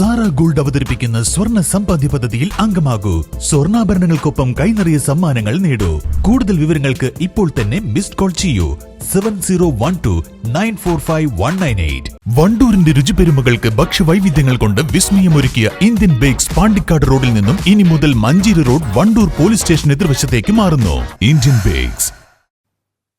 Sara gold അവതരിപ്പിക്കുന്ന സ്വർണ സമ്പാദ്യ പദ്ധതിയിൽ അംഗമാകൂ. സ്വർണാഭരണങ്ങൾക്കൊപ്പം കൈനിറിയ സമ്മാനങ്ങൾ നേടൂ. കൂടുതൽ വിവരങ്ങൾക്ക് ഇപ്പോൾ തന്നെ മിസ്ഡ് കോൾ ചെയ്യൂ. Seven zero one two nine four five one nine eight. വണ്ടൂരിന്റെ രുചിപെരുമകൾക്ക് ഭക്ഷ്യവൈവിധ്യങ്ങൾ കൊണ്ട് വിസ്മയമൊരുക്കിയ ഇന്ത്യൻ ബേക്സ് പാണ്ടിക്കാട് റോഡിൽ നിന്നും ഇനി മുതൽ Manjeri road Wandoor police station എതിർവശത്തേക്ക് മാറുന്നു. Indian bakes.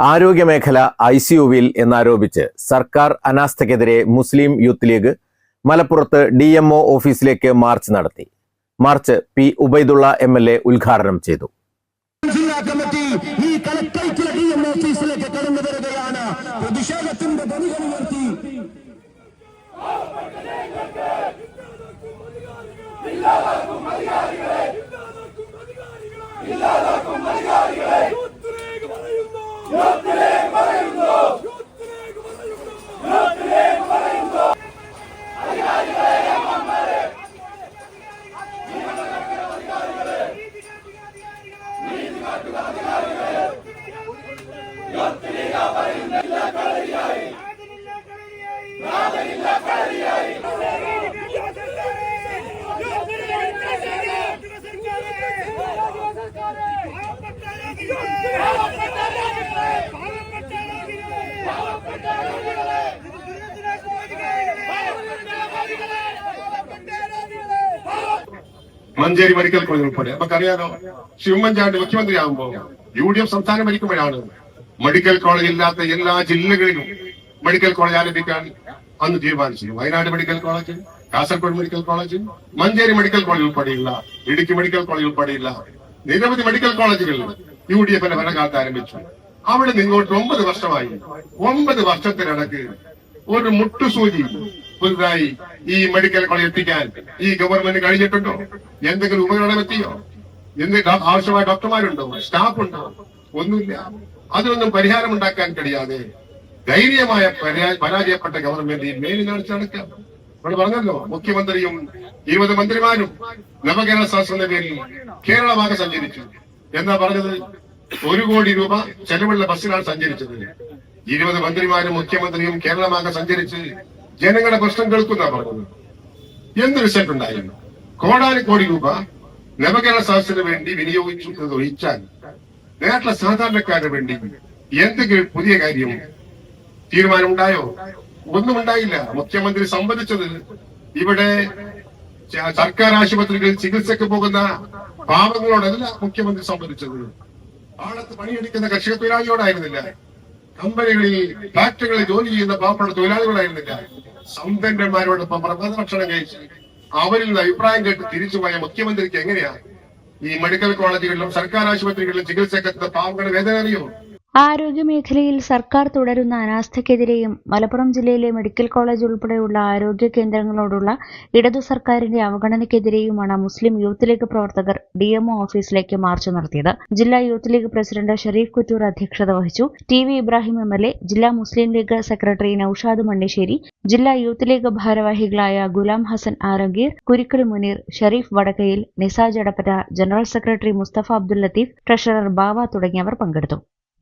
ആരോഗ്യമേഖല ഐ സി യുവിൽ എന്നാരോപിച്ച് സർക്കാർ അനാസ്ഥയ്ക്കെതിരെ മുസ്ലിം യൂത്ത് ലീഗ് മലപ്പുറത്ത് ഡി എം ഒ ഓഫീസിലേക്ക് മാർച്ച് നടത്തി march P Ubaidulla M L A ഉദ്ഘാടനം ചെയ്തു ജില്ലാ കമ്മിറ്റി ഈ കളക്ടറേറ്റിലെ ഡി എം ഓഫീസിലേക്ക് കടന്നു വരികയാണ് പ്രതിഷേധത്തിന്റെ ധ്വനികൾ ഉയർത്തി മഞ്ചേരി മെഡിക്കൽ കോളേജ് ഉൾപ്പെടെ. നമുക്കറിയാലോ ശ്രീ മുഖ്യമന്ത്രി മുഖ്യമന്ത്രിയാകുമ്പോൾ യു ഡി എഫ് സംസ്ഥാനം ഭരിക്കുമ്പോഴാണ് മെഡിക്കൽ കോളേജ് ഇല്ലാത്ത എല്ലാ ജില്ലകളിലും മെഡിക്കൽ കോളേജ് ആരംഭിക്കാൻ അന്ന് തീരുമാനിച്ചു Wayanad medical college Kasaragod medical college Manjeri medical college ഉൾപ്പെടെയുള്ള ഇടുക്കി മെഡിക്കൽ കോളേജ് ഉൾപ്പെടെയുള്ള നിരവധി മെഡിക്കൽ കോളേജുകളിൽ യു ഡി എഫിന്റെ ഭരണകാലത്ത് ആരംഭിച്ചു. അവിടെ നിങ്ങോട്ട് ഒമ്പത് വർഷമായി ഒമ്പത് വർഷത്തിനിടക്ക് ഒരു മുട്ടുസൂചി പുതുതായി ഈ മെഡിക്കൽ കോളേജ് എത്തിക്കാൻ ഈ ഗവൺമെന്റ് കഴിഞ്ഞിട്ടുണ്ടോ? എന്തെങ്കിലും ഉപകരണം എത്തിയോ? എന്ത് ആവശ്യമായ ഡോക്ടർമാരുണ്ടോ? സ്റ്റാഫ് ഉണ്ടോ ഒന്നുമില്ല. അതിനൊന്നും പരിഹാരം ഉണ്ടാക്കാൻ കഴിയാതെ ധൈര്യമായ പരാ- പരാജയപ്പെട്ട ഗവൺമെന്റ് ഈ മേലിൽ നടക്കാം. ഇവിടെ പറഞ്ഞല്ലോ മുഖ്യമന്ത്രിയും ഇരുപത് മന്ത്രിമാരും നവകേരള ശാസ്ത്രത്തിന്റെ പേരിൽ കേരളമാകെ സഞ്ചരിച്ചു. എന്നാ പറഞ്ഞത്? ഒരു കോടി രൂപ ചെലവുള്ള ബസ്സിലാണ് സഞ്ചരിച്ചത്. ഇരുപത് മന്ത്രിമാരും മുഖ്യമന്ത്രിയും കേരളമാകെ സഞ്ചരിച്ച് ജനങ്ങളുടെ പ്രശ്നം കേൾക്കുന്ന പറഞ്ഞത്. എന്ത് റിസൾട്ട് ഉണ്ടായിരുന്നു? കോടാനും കോടി രൂപ നവകേരള സദസ്സിന് വേണ്ടി വിനിയോഗിച്ചു എന്ന് ഒഴിച്ചാൽ സാധാരണക്കാരന് വേണ്ടി എന്തെങ്കിലും പുതിയ കാര്യം? തീരുമാനമുണ്ടായോ? ഒന്നും ഉണ്ടായില്ല മുഖ്യമന്ത്രി സംബന്ധിച്ചത് ഇവിടെ സർക്കാർ ആശുപത്രികളിൽ ചികിത്സക്ക് പോകുന്ന പാവങ്ങളോടല്ല മുഖ്യമന്ത്രി സംബന്ധിച്ചത് ആളത്ത് പണിയെടുക്കുന്ന കർഷക തൊഴിലാളിയോടായിരുന്നില്ല കമ്പനികളിൽ ഫാക്ടറികളിൽ ജോലി ചെയ്യുന്ന പാവപ്പെട്ട തൊഴിലാളികളായിരുന്നില്ല. സമ്പന്നന്മാരോടൊപ്പം പ്രഭാതഭക്ഷണം കഴിച്ച് അവരിൽ നിന്ന് അഭിപ്രായം കേട്ട് തിരിച്ചുപോയ മുഖ്യമന്ത്രിക്ക് എങ്ങനെയാ? ഈ മെഡിക്കൽ കോളേജുകളിലും സർക്കാർ ആശുപത്രികളിലും ചികിത്സക്കെത്തുന്ന പാവങ്ങളുടെ വേദന അറിയോ ആരോഗ്യമേഖലയിൽ സർക്കാർ തുടരുന്ന അനാസ്ഥയ്ക്കെതിരെയും മലപ്പുറം ജില്ലയിലെ മെഡിക്കൽ കോളേജ് ഉൾപ്പെടെയുള്ള ആരോഗ്യ കേന്ദ്രങ്ങളോടുള്ള ഇടതു സർക്കാരിന്റെ അവഗണനയ്ക്കെതിരെയുമാണ് മുസ്ലിം യൂത്ത് ലീഗ് പ്രവർത്തകർ ഡിഎംഒ ഓഫീസിലേക്ക് മാർച്ച് നടത്തിയത്. ജില്ലാ youth league president Sharif Kuttoor അധ്യക്ഷത വഹിച്ചു. T V Ibrahim M L A ജില്ലാ മുസ്ലിം ലീഗ് സെക്രട്ടറി നൌഷാദ് മണ്ണിശ്ശേരി ജില്ലാ യൂത്ത് ലീഗ് ഭാരവാഹികളായ Ghulam Hasan Aramgir Kurikkal Muneer Sharif Vadakkayil Nisaj Adappatta general secretary Mustafa Abdul Latheef treasurer Bava തുടങ്ങിയവർ പങ്കെടുത്തു.